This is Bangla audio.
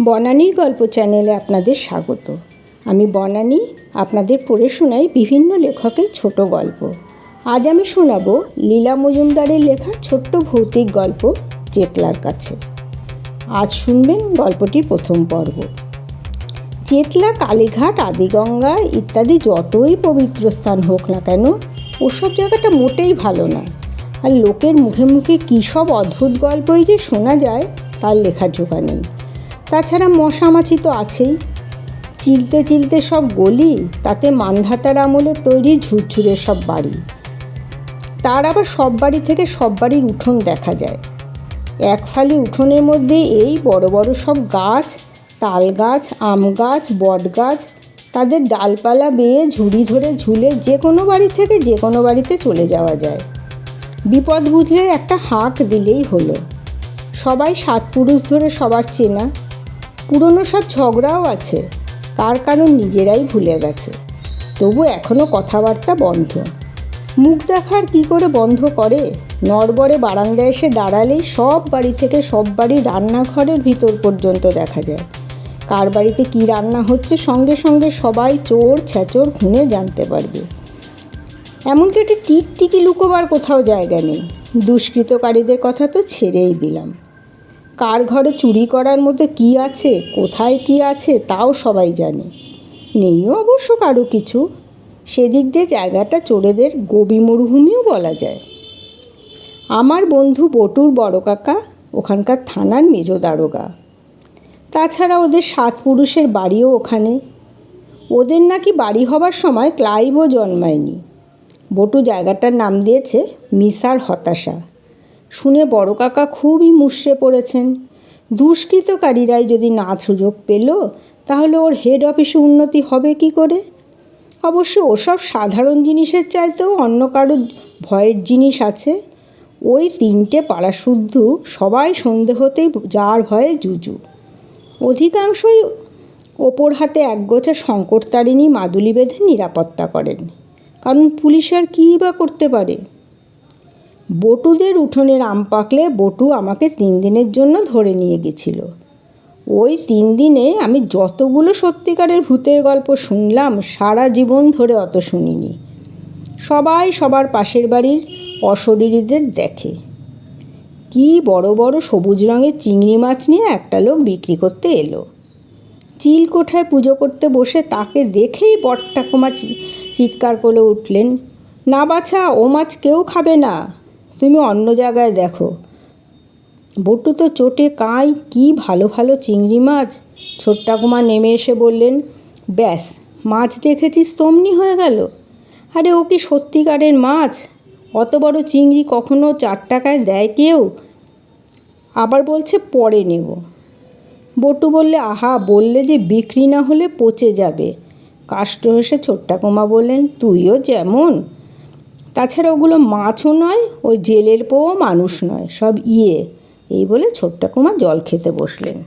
বনানীর গল্প চ্যানেলে আপনাদের স্বাগত। আমি বনানী, আপনাদের পড়ে শোনাই বিভিন্ন লেখকের ছোট গল্প। আজ আমি শোনাব লীলা মজুমদারের লেখা ছোট্ট ভৌতিক গল্প চেতলার কাছে। আজ শুনবেন গল্পটির প্রথম পর্ব। চেতলা, কালীঘাট, আদিগঙ্গা ইত্যাদি যতই পবিত্র স্থান হোক না কেন, ওসব জায়গাটা মোটেই ভালো না। আর লোকের মুখে মুখে কী সব অদ্ভুত গল্পই যে শোনা যায়, তার লেখার জোগা নেই। তাছাড়া মশামাছি তো আছেই। চিলতে চিলতে সব গলি, তাতে মান্ধাতার আমলে তৈরি ঝুরঝুরে সব বাড়ি। তার আবার সব বাড়ি থেকে সব বাড়ির উঠোন দেখা যায়। এক ফালি উঠোনের মধ্যে এই বড় বড় সব গাছ, তাল গাছ, আম গাছ, বট গাছ, তাদের ডালপালা বেয়ে ঝুড়ি ধরে ঝুলে যে কোনো বাড়ি থেকে যে কোনো বাড়িতে চলে যাওয়া যায়। বিপদ বুঝলে একটা হাঁক দিলেই হলো। সবাই সাত পুরুষ ধরে সবার চেনা। পুরনো সব ঝগড়াও আছে, তার কারণ নিজেরাই ভুলে গেছে। তবু এখনও কথাবার্তা বন্ধ। মুখ দেখার কি করে বন্ধ করে? নরবরে বারান্দায় এসে দাঁড়ালেই সব বাড়ি থেকে সব বাড়ির রান্নাঘরের ভিতর পর্যন্ত দেখা যায়। কার বাড়িতে কী রান্না হচ্ছে সঙ্গে সঙ্গে সবাই চোর, ছ্যাচোর খুনে জানতে পারবে। এমনকি একটি টিকটিকি লুকোবার কোথাও জায়গা নেই। দুষ্কৃতকারীদের কথা তো ছেড়েই দিলাম। কার ঘরে চুরি করার মতো কি আছে, কোথায় কি আছে, তাও সবাই জানে। নেইও অবশ্য কারও কিছু। সেদিক দিয়ে জায়গাটা চোরেদের গবি মরুভূমিও বলা যায়। আমার বন্ধু বটুর বড় কাকা, ওখানকার থানার মেজ দারোগা। তাছাড়া ওদের সাত পুরুষের বাড়িও ওখানে। ওদের নাকি বাড়ি হবার সময় ক্লাইভও জন্মায়নি। বটু জায়গাটার নাম দিয়েছে মিসার হতাশা। শুনে বড় কাকা খুবই মুষড়ে পড়েছেন। দুষ্কৃতকারীরাই যদি না সুযোগ পেল, তাহলে ওর হেড অফিসে উন্নতি হবে কি করে? অবশ্য ওসব সাধারণ জিনিসের চাইতেও অন্য কারও ভয়ের জিনিস আছে। ওই তিনটে পাড়া শুদ্ধ সবাই সন্ধে হতেই যার ভয়ে জুজু। অধিকাংশই ওপর হাতে একগোছা শঙ্করতারিণী মাদুলি বেঁধে নিরাপত্তা করেন। কারণ পুলিশ আর কী বা করতে পারে? বটুদের উঠোনের আম পাকলে বটু আমাকে তিন দিনের জন্য ধরে নিয়ে গেছিল। ওই তিন দিনে আমি যতগুলো সত্যিকারের ভূতের গল্প শুনলাম, সারা জীবন ধরে অত শুনিনি। সবাই সবার পাশের বাড়ির অশরীরীদের দেখে। কি বড় বড় সবুজ রঙের চিংড়ি মাছ নিয়ে একটা লোক বিক্রি করতে এলো। চিল কোঠায় পুজো করতে বসে তাকে দেখেই বট্টাকুমা চিৎকার করে উঠলেন, না বাছা, ও মাছ কেউ খাবে না। তুমি অন্য জায়গায় দেখো। বটু তো চোটে কাঁই, কি ভালো ভালো চিংড়ি মাছ। ছোট্টাকুমা নেমে এসে বললেন, ব্যাস, মাছ দেখেছিস তমনি হয়ে গেল? আরে ও কি সত্যিকারের মাছ? অত বড় চিংড়ি কখনো চার টাকায় দেয় কেউ? আবার বলছে, পরে নেব। বটু বললে, আহা, বললে যে বিক্রি না হলে পচে যাবে। কাষ্ট হেসে ছোট্টাকুমা বললেন, তুইও যেমন। তাছাড়া ওগুলো মাছও নয় ওই জেলের পোও মানুষ নয়, সব ইয়ে। এই বলে ছোট্ট ছোট্টাকুমা জল খেতে বসলেন।